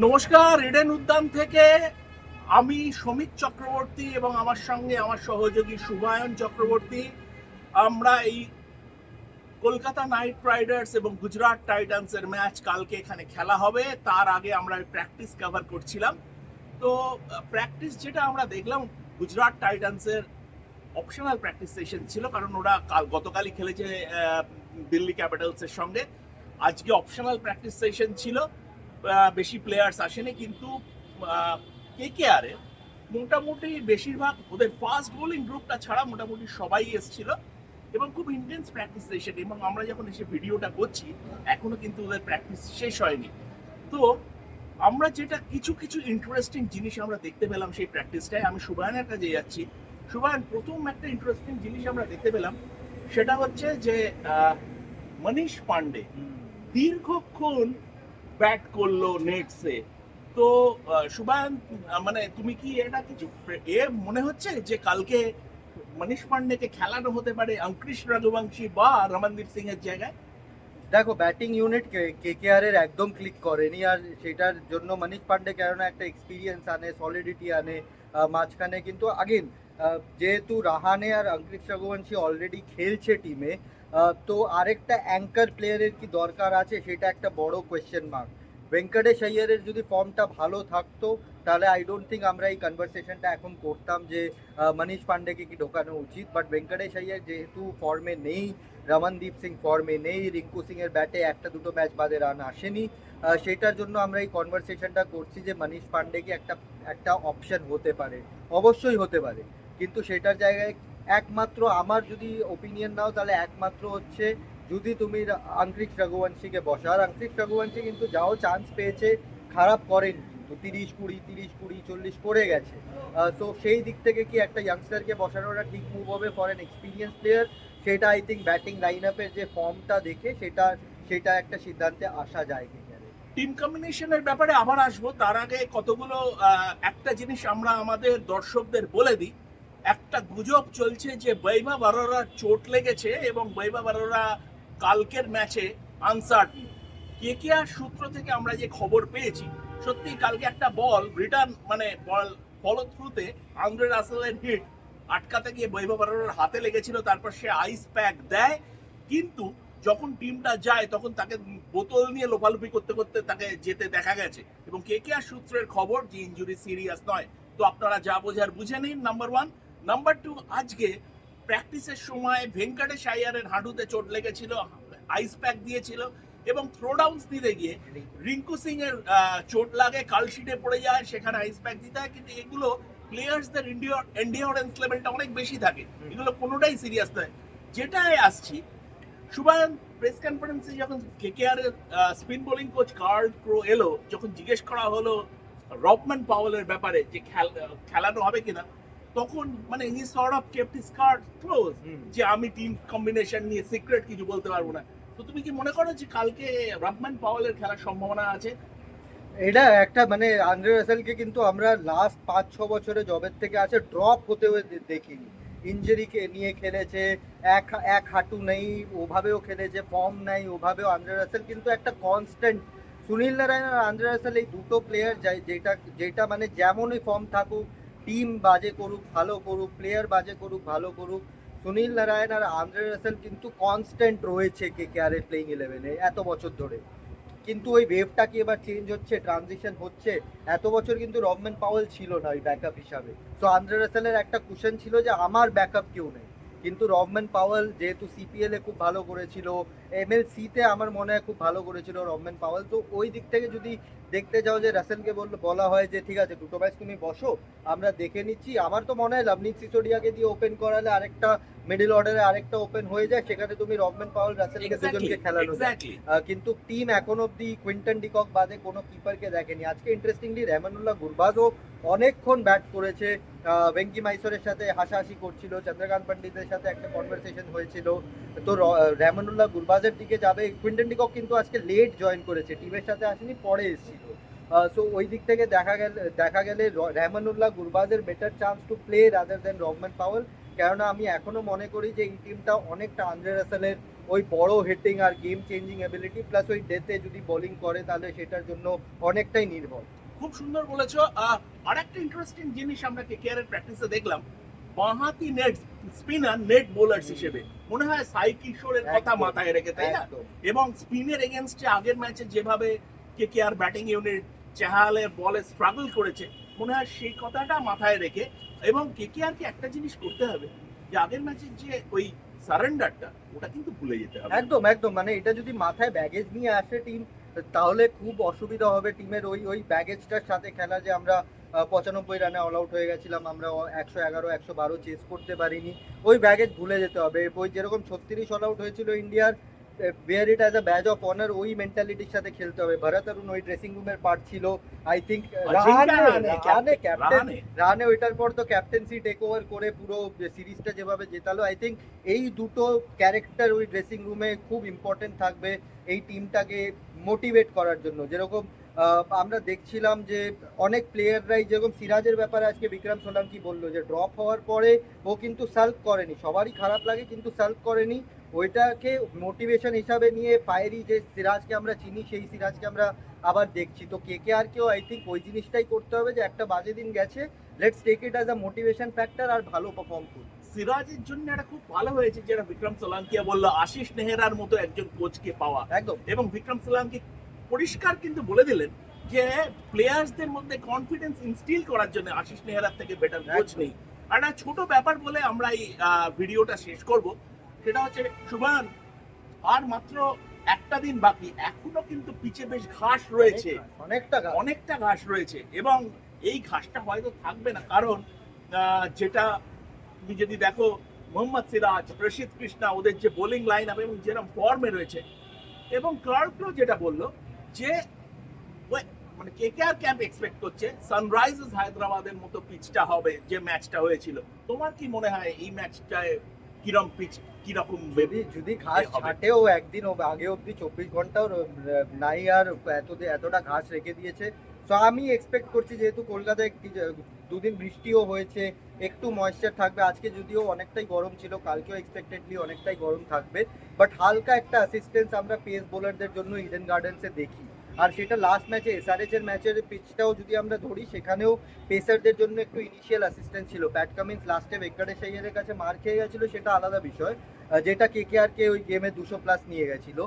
নমস্কার ইডেন উদ্যান থেকে আমি সমীক চক্রবর্তী এবং আমার সঙ্গে আমার সহযোগী শুভায়ন চক্রবর্তী। আমরা এই কলকাতা নাইট রাইডার্স এবং গুজরাট টাইটান্সের ম্যাচ কালকে এখানে খেলা হবে। তার আগে আমরা প্র্যাকটিস কভার করছিলাম। তো, প্র্যাকটিস যেটা আমরা দেখলাম, গুজরাট টাইটান্সের অপশনাল প্র্যাকটিস সেশন ছিল, কারণ ওরা কাল, গতকালই খেলেছে দিল্লি ক্যাপিটালসের সঙ্গে। আজকে অপশনাল প্র্যাকটিস সেশন ছিল। বেশি প্লেয়ার্স আসেনি কিন্তু কে কে আর মোটামুটি বেশিরভাগ ওদের ফাস্ট বোলিং গ্রুপটা ছাড়া মোটামুটি সবাই এসেছিল এবং খুব ইন্টেন্স প্র্যাকটিস সেশন এবং আমরা যখন এসে ভিডিওটা করছি এখনও কিন্তু ওদের প্র্যাকটিস শেষ হয়নি। তো আমরা যেটা কিছু কিছু ইন্টারেস্টিং জিনিস আমরা দেখতে পেলাম সেই প্র্যাকটিসটায় আমি সুবায়নের কাছে যাচ্ছি। সুবায়ন প্রথম একটা ইন্টারেস্টিং জিনিস আমরা দেখতে পেলাম সেটা হচ্ছে যে মনীষ পান্ডে দীর্ঘক্ষণ ব্যাট করল নেটসে তো সুবায়ন মানে তুমি কি এটা কিছু এ মনে হচ্ছে যে কালকে মনীষ পান্ডেকে খেলানো হতে পারে অঙ্কৃশ রঘুবংশী বা রমনদীপ সিং এর জায়গায়? দেখো ব্যাটিং ইউনিট কে কে আর এর একদম ক্লিক করেনি আর সেটার জন্য মনীষ পান্ডে কেননা একটা এক্সপিরিয়েন্স আনে সলিডিটি আনে মাঝখানে কিন্তু আগেন যেহেতু রাহানে আর অঙ্কিত রঘুবংশী অলরেডি খেলছে টিমে তো আরেকটা অ্যাঙ্কার প্লেয়ারের কি দরকার আছে? সেটা একটা বড় কোয়েশ্চেন মার্ক ভেঙ্কটেশ আইয়ারের যদি ফর্মটা ভালো থাকতো, তাহলে আই ডোন্ট থিঙ্ক আমরা এই কনভারসেশনটা এখন করতাম যে মনীষ পান্ডেকে কি ঢোকানো উচিত? বাট ভেঙ্কটেশ আইয়ার যেহেতু ফর্মে নেই, রমনদীপ সিং ফর্মে নেই, রিঙ্কু সিং এর ব্যাটে একটা দুটো ম্যাচ বাদে রান আসেনি সেটার জন্য আমরা এই কনভারসেশনটা করছি যে মনীষ পান্ডে কি একটা একটা অপশন হতে পারে। অবশ্যই হতে পারে। কিন্তু সেটার জায়গায় একমাত্র আমার যদি ওপিনিয়ন নাও, তাহলে একমাত্র হচ্ছে যদি তুমি আঙ্কৃক রঘুবংশীকে বসা আর আঙ্কৃক রঘুবংশী কিন্তু যাও চান্স পেয়েছে, খারাপ করেনি। তিরিশ, কুড়ি তিরিশ, কুড়ি, চল্লিশ করে গেছে। তো সেই দিক থেকে কি একটা ইয়াংস্টারকে বসানোটা ঠিক মুভ হবে ফর এন এক্সপিরিয়েন্স প্লেয়ার সেটা আই থিঙ্ক ব্যাটিং লাইন আপের যে ফর্মটা দেখে সেটা সেটা একটা সিদ্ধান্তে আসা যায় টিম কম্বিনেশনের ব্যাপারে আবার আসব। তার আগে কতগুলো একটা জিনিস আমরা আমাদের দর্শকদের বলে দিই। একটা গুজব চলছে যে বৈভব আরোরা চোট লেগেছে এবং বৈভব আরোরা কালকের ম্যাচে আনসার্টিন কে কে আর সূত্র থেকে আমরা যে খবর পেয়েছি সত্যি কালকে একটা বল, রিটার্ন মানে বল ফলো থ্রুতে আন্দ্রে রাসেলের হিট আটকাতে গিয়ে বৈভব আরোরার হাতে লেগেছিল, তারপর সে আইস প্যাক দেয়। কিন্তু যখন টিমটা যায়, তখন তাকে বোতল নিয়ে লোপালুপি করতে করতে তাকে যেতে দেখা গেছে। এবং কে কে আর সূত্রের খবর যে ইঞ্জুরি সিরিয়াস নয়, তো আপনারা যা বোঝার বুঝে নিন নাম্বার ওয়ান নাম্বার টু আজকে প্র্যাকটিসের সময় ভেঙ্কটেশ আইয়ারের হাঁটুতে চোট লেগেছিল আইস প্যাক দিয়েছিল এবং থ্রো ডাউন্স দিতে গিয়ে রিঙ্কু সিং এর চোট লাগে কালশিটে পড়ে যায় সেখানে আইস প্যাক দিতে হয় কিন্তু এগুলো প্লেয়ার্সদের এন্ডিওরেন্স লেভেলটা অনেক বেশি থাকে। এগুলো কোনোটাই সিরিয়াস নয়। যেটাই আসছি সুবায়ন প্রেস কনফারেন্সে যখন কেকেআর এর spin bowling coach Carl Pro এলো যখন জিজ্ঞেস করা হলো রবম্যান পাওয়েলের ব্যাপারে যে খেল- খেলানো হবে কিনা তখন মানে he sort of kept his card close যে আমি টিম কম্বিনেশন নিয়ে সিক্রেট কিছু বলতে পারব না। তো তুমি কি মনে করো যে কালকে রবম্যান পাওয়েলের খেলার সম্ভাবনা আছে? এটা একটা মানে আন্দ্রে রাসেলকে কিন্তু আমরা লাস্ট পাঁচ ছ বছরে জবের থেকে আছে ড্রপ হতে হয়ে দেখিনি। ইঞ্জুরিকে নিয়ে খেলেছে এক এক হাঁটু নেই ওভাবেও খেলেছে ফর্ম নেই ওভাবেও আন্দ্রে রাসেল কিন্তু একটা কনস্ট্যান্ট সুনীল নারায়ণ আর আন্দ্রে রাসেল এই দুটো প্লেয়ার যাই যেটা যেটা মানে যেমনই ফর্ম থাকুক টিম বাজে করুক, ভালো করুক প্লেয়ার বাজে করুক, ভালো করুক, সুনীল নারায়ণ আর আন্দ্রে রাসেল কিন্তু কনস্ট্যান্ট রয়েছে কে কে আর প্লেইং ইলেভেনে এত বছর ধরে। কিন্তু ওই ওয়েভটা কি এবার চেঞ্জ হচ্ছে ট্রানজিশন হচ্ছে? এত বছর কিন্তু রবম্যান পাওয়েল ছিল না ওই ব্যাকআপ হিসাবে। সো আন্দ্রে রাসেলের একটা কুশন ছিল যে আমার ব্যাকআপ কেউ নেই। কিন্তু রবম্যান পাওয়াল যেহেতু সিপিএল খুব ভালো করেছিল এমএলসিতে আমার মনে হয় খুব ভালো করেছিল রবম্যান পাওয়েল। তো ওই দিক থেকে যদি দেখতে যাও যে রাসেলকে বলল বলা হয় যে, ঠিক আছে, দুটো ম্যাচ তুমি বসো, আমরা দেখে নিচ্ছি। আমার তো মনে হয় লাভনিক সিসোডিয়াকে দিয়ে ওপেন করালে আরেকটা মিডল অর্ডারে আরেকটা ওপেন হয়ে যায় সেখানে তুমি রবম্যান পাওয়েল রাসেলকে দুজনকে খেলানো যায়। কিন্তু টিম এখন অব্দি কুইন্টন ডিকক বাদে কোনো কিপারকে দেখেনি। আজকে ইন্টারেস্টিংলি রেমানুল্লাহ গুরবাজও অনেকক্ষণ ব্যাট করেছে। ভেঙ্কি মাইসোরের সাথে হাসাহাসি করছিল চন্দ্রকান্ত পণ্ডিতের সাথে একটা কনভারসেশন হয়েছিল। তো র- রেমানুল্লাহ গুরবাজের দিকে যাবে। কুইন্টন ডিকক কিন্তু আজকে লেট জয়েন করেছে। টিমের সাথে আসেনি পরে এসেছিল। সো ওই দিক থেকে দেখা গেলে দেখা গেলে Rahmanullah গুরবাজের better chance to play rather than Rovman Powell. কেননা আমি এখনও মনে করি যে এই টিমটা অনেকটা আন্দ্রে রাসেলের ওই বড় হিটিং আর গেম চেঞ্জিং এবিলিটি প্লাস ওই ডেতে যদি বোলিং করে তাহলে সেটার জন্য অনেকটাই নির্ভর। খুব সুন্দর বলেছ। আর একটা ইন্টারেস্টিং জিনিস আমরা কেকেআর এর প্র্যাকটিসে দেখলাম। বাঁহাতি নেট স্পিনার নেট বোলার্স হিসেবে। মনে হয় সাই কিশোরের কথা মাথায় রেখে তাই না? এবং স্পিনের এগেনস্টে আগের ম্যাচে যেভাবে কেকেআর ব্যাটিং ইউনিট চেহালের বলে স্ট্রাগল করেছে। মনে হয় সেই কথাটা মাথায় রেখে এবং কেকেআর কে আর কি একটা জিনিস করতে হবে, যে আগের ম্যাচের যে ওই সারেন্ডারটা ওটা কিন্তু ভুলে যেতে হবে। একদম একদম। মানে এটা যদি মাথায় ব্যাগেজ নিয়ে আসে টিম তাহলে খুব অসুবিধা হবে টিমের ওই ওই ব্যাগেজটার সাথে খেলা যে আমরা পঁচানব্বই রানে অল আউট হয়ে গেছিলাম, আমরা একশো এগারো, একশো বারো চেস করতে পারিনি। ওই ব্যাগেজ ভুলে যেতে হবে। ওই যেরকম ছত্রিশ অল আউট হয়েছিল ইন্ডিয়ার bear it as a badge of honour ওই মেন্টালিটির সাথে খেলতে হবে। ভরত অরুণ ওই ড্রেসিং রুমের পার্ট ছিল। I think Rahane Rahane captain Rahane রানে ওইটার পর তো ক্যাপ্টেন্সি টেক ওভার করে পুরো সিরিজটা যেভাবে জেতালো। আই থিঙ্ক এই দুটো ক্যারেক্টার ওই ড্রেসিং রুমে খুব ইম্পর্টেন্ট থাকবে এই টিমটাকে মোটিভেট করার জন্য। যেরকম আমরা দেখছিলাম যে অনেক প্লেয়াররাই যেরকম সিরাজের ব্যাপারে আজকে বিক্রম সোলাঙ্কি বলল যে ড্রপ হওয়ার পরে ও কিন্তু সাল্ভ করেনি। সবারই খারাপ লাগে কিন্তু সাল্ভ করেনি। ওইটাকে মোটিভেশন হিসাবে নিয়ে ফায়ারি যে সিরাজকে আমরা চিনি সেই সিরাজকে আমরা আবার দেখছি। তো কে কে আর কেউ আই থিঙ্ক ওই জিনিসটাই করতে হবে যে একটা বাজে দিন গেছে let's take it as a motivation factor আর ভালো পারফর্ম করুন। সিরাজের জন্য এটা খুব ভালো হয়েছে যেটা বিক্রম সোলাঙ্কিয়া বলল আশিস নেহেরার মতো একজন কোচকে পাওয়া। একদম। এবং বিক্রম সোলাঙ্কি পরিষ্কার কিন্তু বলে দিলেন যে প্লেয়ার্সদের মধ্যে কনফিডেন্স ইনস্টিল করার জন্য আশিস নেহরার থেকে বেটার কোচ নেই। আর ছোট ব্যাপার বলে আমরা এই ভিডিওটা শেষ করব। সেটা হচ্ছে সুভান আর মাত্র একটা দিন বাকি। এখনও কিন্তু পিছে বেশ ঘাস রয়েছে। অনেকটা অনেকটা ঘাস। রয়েছে। এবং এই ঘাসটা হয়তো থাকবে না কারণ যেটা তুমি যদি দেখো মোহাম্মদ সিরাজ প্রসিদ্ধ কৃষ্ণা ওদের যে বোলিং লাইন আপ এবং যেরকম ফর্মে রয়েছে এবং ক্লার্কও যেটা বলল যে মানে K K R camp expect করছে সানরাইজার্স হায়দ্রাবাদের মতো পিচটা হবে যে ম্যাচটা হয়েছিল। তোমার কি মনে হয় এই ম্যাচটায় কিরম পিচ কীরকম যদি যদি ঘাস। ছাটেও একদিন আগে অবধি চব্বিশ ঘন্টাও নাই আর এত এতটা ঘাস রেখে দিয়েছে। তো আমি এক্সপেক্ট করছি যেহেতু কলকাতায় একটি দুদিন বৃষ্টিও হয়েছে একটু ময়েশ্চার থাকবে। আজকে যদিও অনেকটাই গরম ছিল কালকেও এক্সপেক্টেডলি অনেকটাই গরম থাকবে। বাট হালকা একটা অ্যাসিস্ট্যান্স আমরা পেস বোলারদের জন্য ইডেন গার্ডেন্সে দেখি। আর সেটা লাস্ট ম্যাচে এসআরএচ এর ম্যাচের পিচটাও যদি আমরা ধরি, সেখানেও পেসারদের জন্য একটু ইনিশিয়াল অ্যাসিস্ট্যান্ট ছিল। প্যাট কামিন্স লাস্টে ভেঙ্কটেশ আইয়ারের কাছে মার খেয়ে গেছিল, সেটা আলাদা বিষয়। যেটা কে কে কে ওই গেমে দুশো প্লাস নিয়ে গেছিল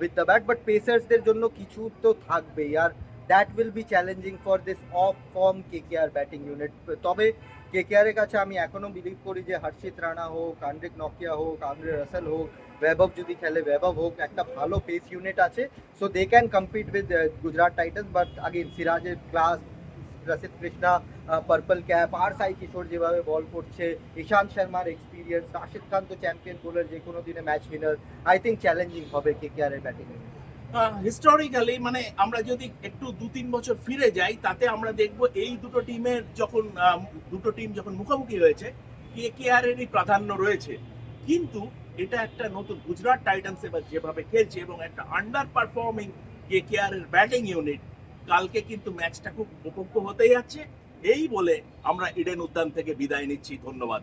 উইথ দ্য ব্যাট বাট পেসার্সদের জন্য কিছু তো থাকবেই। আর that will be challenging for this off form K K batting unit তবে কে কে আরের কাছে আমি এখনও বিলিভ করি যে হর্ষিত রানা হোক, আন্দ্রিক নকিয়া হোক, আন্দ্রে রাসেল হোক, বৈভব যদি খেলে, বৈভব হোক, একটা ভালো পেস ইউনিট আছে। So they can compete with Gujarat Titans but again সিরাজের ক্লাস রসিদ কৃষ্ণা পার্পল ক্যাপ আর সাই কিশোর যেভাবে বল করছে ঈশান্ত শর্মার এক্সপিরিয়েন্স রাশিদ খান তো চ্যাম্পিয়ন বোলার যে কোনো দিনে match winner I think challenging হবে কে কে আর এর ব্যাটিং হিস্টোরিক্যালি মানে আমরা যদি একটু দু তিন বছর ফিরে যাই, তাতে আমরা দেখব এই দুটো টিমের যখন দুটো টিম যখন মুখোমুখি হয়েছে, কে কে আর এরই প্রাধান্য রয়েছে। কিন্তু এটা একটা নতুন গুজরাট টাইটান্স এবার যেভাবে খেলছে এবং একটা আন্ডার পারফর্মিং কে কে আর এর ব্যাটিং ইউনিট কালকে কিন্তু ম্যাচটা খুব উপভোগ্য হতে যাচ্ছে। এই বলে আমরা ইডেন উদ্যান থেকে বিদায় নিচ্ছি। ধন্যবাদ।